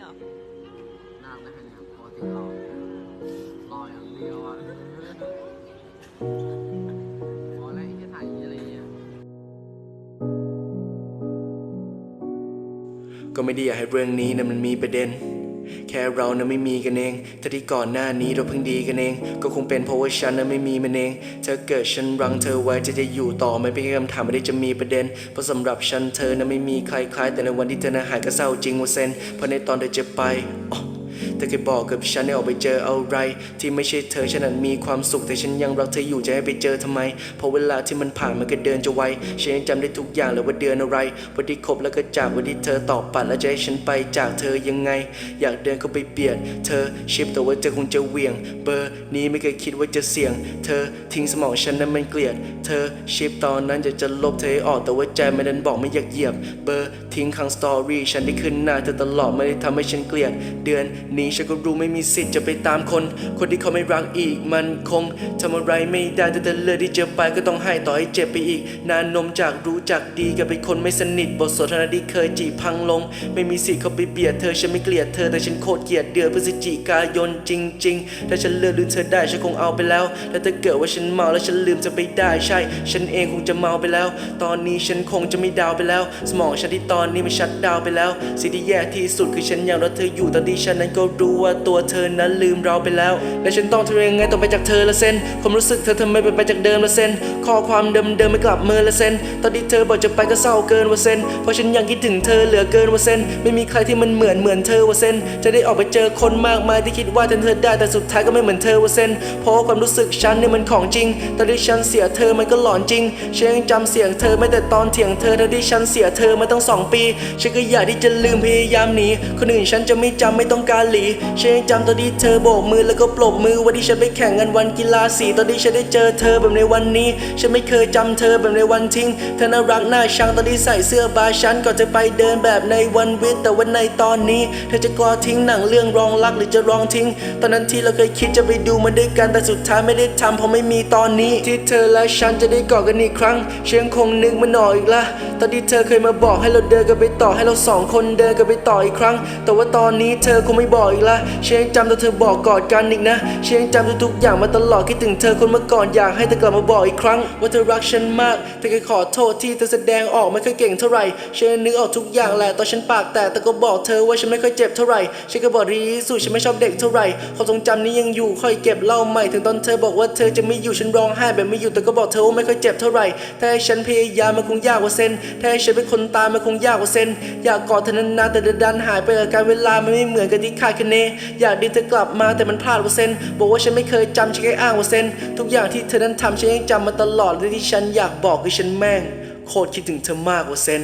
เหรอน่ารักได้แค่นี้ครับปกติรอรออย่างเดียวอะพอแล้วไอ้ที่ถ่ายอะไรอะก็ไม่ได้อยากให้เรื่องนี้นะมันมีประเด็น แค่เรานะไม่มีกันเองถ้าที่ก่อนหน้านี้เราเพิ่งดีกันเอง ก็คงเป็นเพราะว่าฉันนะไม่มีมันเองเธอเกิดฉันรั้งเธอไว้จะจะอยู่ต่อไม่เป็นแค่คำถามไม่ได้จะมีประเด็น เพราะสำหรับฉันเธอนะไม่มีใครคล้ายแต่ในวันที่เธอนะหายก็เศร้าจริงว่าเซนเพราะในตอนเธอจะไปอ๋อ เธอเคยบอกกับฉันให้ออกไปเจออะไร ที่ไม่ใช่เธอฉันนั้นมีความสุขแต่ฉันยังรักเธออยู่จะให้ไปเจอทำไมเพราะเวลาที่มันผ่านมันก็เดินจะไวฉันยังจำได้ทุกอย่างเลยว่าเดือนอะไรวันที่คบแล้วก็จากวันที่เธอตอบปัดแล้วจะให้ฉันไปจากเธอยังไง อยากเดินเข้าไปเบียด เธอชิปแต่ว่าเธอคงจะเหวี่ยง เบอร์นี้ไม่เคยคิดว่าจะเสี่ยง เธอทิ้งสมองฉันนั้นมันเกลียด เธอชิปตอนนั้นอยากจะลบเธอให้ออกแต่ว่าใจมันดันบอกไม่อยากเหยียบ เบอร์ทิ้งค้างสตอรี่ฉันที่ขึ้นหน้าเธอตลอดไม่ได้ทำให้ฉันเกลียด เดือนนี้ฉันก็รู้ไม่มีสิทธิ์จะไปตามคน คนที่เขาไม่รักอีกมันคงทำอะไรไม่ได้แต่แต่เลือกที่จะไปก็ต้องให้ต่อให้เจ็บไปอีก นานนมจากรู้จักดีกับเป็นคนไม่สนิทบทสนทนาที่เคยจีบพังลง ไม่มีสิทธิ์เขาไปเบียดเธอฉันไม่เกลียดเธอแต่ฉันโคตรเกลียดเดือนพฤศจิกายนจริง ๆ ถ้าฉันเลือกลืมเธอได้ฉันคงเอาไปแล้วแต่ถ้าเกิดว่าฉันเมาแล้วฉันลืมจะไปได้ใช่ ฉันเองคงจะเมาไปแล้ว ตอนนี้ฉันคงจะไม่ดาวไปแล้ว สมองฉันที่ตอนนี้มันชัดดาวไปแล้ว สิ่งที่แย่ที่สุดคือฉันยังรักเธออยู่ตอนที่ฉันนั้นก็รู้ว่าตัวเธอนั้นลืมเราไปแล้ว และฉันต้องทำยังไงต่อไปจากเธอละเซนความรู้สึกเธอทำไมเป็นไปจากเดิมละเซนข้อความเดิมเดิมไม่กลับมือละเซนตอนที่เธอบอกจะไปก็เศร้าเกินว่าเซนเพราะฉันยังคิดถึงเธอเหลือเกินว่าเซนไม่มีใครที่มันเหมือนเหมือนเธอว่าเซนจะได้ออกไปเจอคนมากมายที่คิดว่าแทนเธอได้แต่สุดท้ายก็ไม่เหมือนเธอว่าเซนเพราะความรู้สึกฉันเนี่ยมันของจริงตอนที่ฉันเสียเธอมันก็หลอนจริงฉันยังจำเสียงเธอไม่แต่ตอนเถียงเธอตอนที่ฉันเสียเธอมาตั้งสองปีฉันก็อยากที่จะลืมพยายามหนีคนอื่นฉันจะไม่จำไม่ต้องการหลีฉันยังจำตอนที่เธอโบกมือแล้วก็ปรบมือวันที่ฉันไปแข่งกันวันกีฬาสีตอนที่ฉันได้เจอเธอแบบในวันนี้ ฉันไม่เคยจำเธอแบบในวันทิ้งเธอน่ารักน่าชังตอนที่ใส่เสื้อบาฉันก่อนจะไปเดินแบบในวันวิทย์แต่วันในตอนนี้ เธอจะกลัวทิ้งหนังเรื่องรองรักหรือจะรองทิ้ง ตอนนั้นที่เราเคยคิดจะไปดูมันด้วยกันแต่สุดท้ายไม่ได้ทำเพราะไม่มีตอนนี้ ที่เธอและฉันจะได้กอดกันอีกครั้งฉันยังคงนึกมันออกอีกละตอนที่เธอเคยมาบอกให้เราเดินกันไปต่อให้เราสองคนเดินกันไปต่ออีกครั้ง แต่ว่าตอนนี้เธอคงไม่บอกอีกละฉันยังจำตอนเธอบอกกอดกันอีกนะฉันยังจำทุกๆอย่างมาตลอดคิดถึงเธอคนเมื่อก่อนอยากให้เธอกลับมาบอกอีกครั้ง ว่าเธอรักฉันมากแต่เคยขอโทษที่เธอแสดงออกไม่ค่อยเก่งเท่าไหร่ฉันนึกออกทุกอย่างแหละตอนฉันปากแตกแต่ก็บอกเธอว่าฉันไม่ค่อยเจ็บเท่าไหร่ฉันก็บอกดีสุดฉันไม่ชอบเด็กเท่าไหร่ความทรงจำนี้ยังอยู่ค่อยเก็บเล่าใหม่ถึงตอนเธอบอกว่าเธอจะไม่อยู่ฉันร้องไห้แบบไม่อยู่แต่ก็บอกเธอว่าไม่ค่อยเจ็บเท่าไหร่ถ้าให้ฉันพยายามมันคงยากกว่าเส้นถ้าให้ฉันเป็นคนตายมันคงยากกว่าเส้นอยากกอดเธอนานๆแต่ดันหายไปกับการเวลามันไม่เหมือนกับที่คาดคะเนอยากดีเธอกลับมาแต่มันพลาดกว่าเส้นบอกว่าฉันไม่เคยจำฉันแค่อ้างว่าเส้นทุกอย่างที่เธอนั้นทำฉันยังจำมาตลอดและที่ฉันอยากบอกคือฉันแม่ง โคตรคิดถึงเธอมากกว่าเส้น